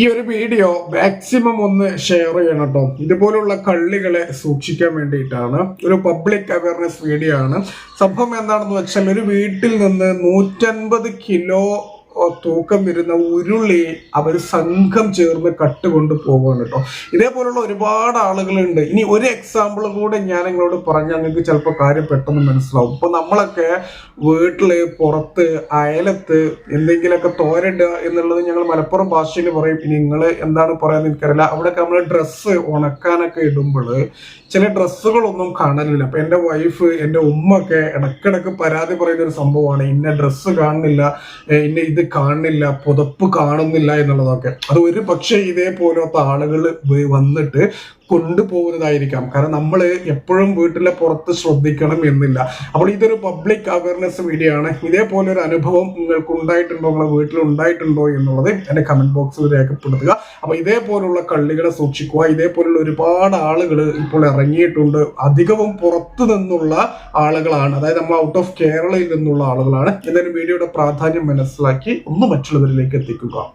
ഈ ഒരു video maximum ഒന്ന് ഷെയർ ചെയ്യണം കേട്ടോ. ഇതുപോലുള്ള കള്ളികളെ സൂക്ഷിക്കാൻ വേണ്ടിയിട്ടാണ്. ഒരു പബ്ലിക് അവയർനെസ് വീഡിയോ ആണ്. സംഭവം എന്താണെന്ന് വെച്ചാൽ ഒരു വീട്ടിൽ നിന്ന് നൂറ്റൻപത് കിലോ തൂക്കം വരുന്ന ഉരുളി അവർ സംഘം ചേർന്ന് കട്ടുകൊണ്ട് പോവുകയാണ് കേട്ടോ. ഇതേപോലുള്ള ഒരുപാട് ആളുകളുണ്ട്. ഇനി ഒരു എക്സാമ്പിൾ കൂടെ ഞാൻ നിങ്ങളോട് പറഞ്ഞാൽ നിങ്ങൾക്ക് ചിലപ്പോൾ കാര്യം പെട്ടെന്ന് മനസ്സിലാവും. ഇപ്പൊ നമ്മളൊക്കെ വീട്ടിൽ പുറത്ത് അയലത്ത് എന്തെങ്കിലുമൊക്കെ തോരടുക എന്നുള്ളത് ഞങ്ങൾ മലപ്പുറം ഭാഷയിൽ പറയും. ഇനി നിങ്ങൾ എന്താണ് പറയാന്ന് എനിക്കറിയില്ല. അവിടെയൊക്കെ നമ്മൾ ഡ്രസ്സ് ഉണക്കാനൊക്കെ ഇടുമ്പോൾ ചില ഡ്രസ്സുകളൊന്നും കാണലില്ല. അപ്പൊ എന്റെ വൈഫ് എന്റെ ഉമ്മ ഒക്കെ ഇടക്കിടക്ക് പരാതി പറയുന്ന ഒരു സംഭവമാണ്. ഇന്ന ഡ്രസ്സ് കാണുന്നില്ല. ഇന്ന ഇത് കാണുന്നില്ല പുതപ്പ് കാണുന്നില്ല എന്നുള്ളതൊക്കെ. അത് ഒരു പക്ഷേ ഇതേപോലത്തെ ആളുകൾ വന്നിട്ട് കൊണ്ടുപോകുന്നതായിരിക്കാം. കാരണം നമ്മൾ എപ്പോഴും വീട്ടിലെ പുറത്ത് ശ്രദ്ധിക്കണം എന്നില്ല. അപ്പോൾ ഇതൊരു പബ്ലിക് അവയർനെസ് വീഡിയോ ആണ്. ഇതേപോലെ ഒരു അനുഭവം നിങ്ങൾക്ക് ഉണ്ടായിട്ടുണ്ടോ നിങ്ങളെ വീട്ടിൽ ഉണ്ടായിട്ടുണ്ടോ എന്നുള്ളത് എന്റെ കമന്റ് ബോക്സിൽ രേഖപ്പെടുത്തുക. അപ്പോൾ ഇതേപോലുള്ള കള്ളികളെ സൂക്ഷിക്കുക. ഇതേപോലുള്ള ഒരുപാട് ആളുകൾ ഇപ്പോൾ ഇറങ്ങിയിട്ടുണ്ട്. അധികവും പുറത്തു നിന്നുള്ള ആളുകളാണ്. അതായത് നമ്മൾ ഔട്ട് ഓഫ് കേരളയിൽ നിന്നുള്ള ആളുകളാണ്. എന്തായാലും വീഡിയോയുടെ പ്രാധാന്യം മനസ്സിലാക്കി ഒന്ന് മറ്റുള്ളവരിലേക്ക് എത്തിക്കുക.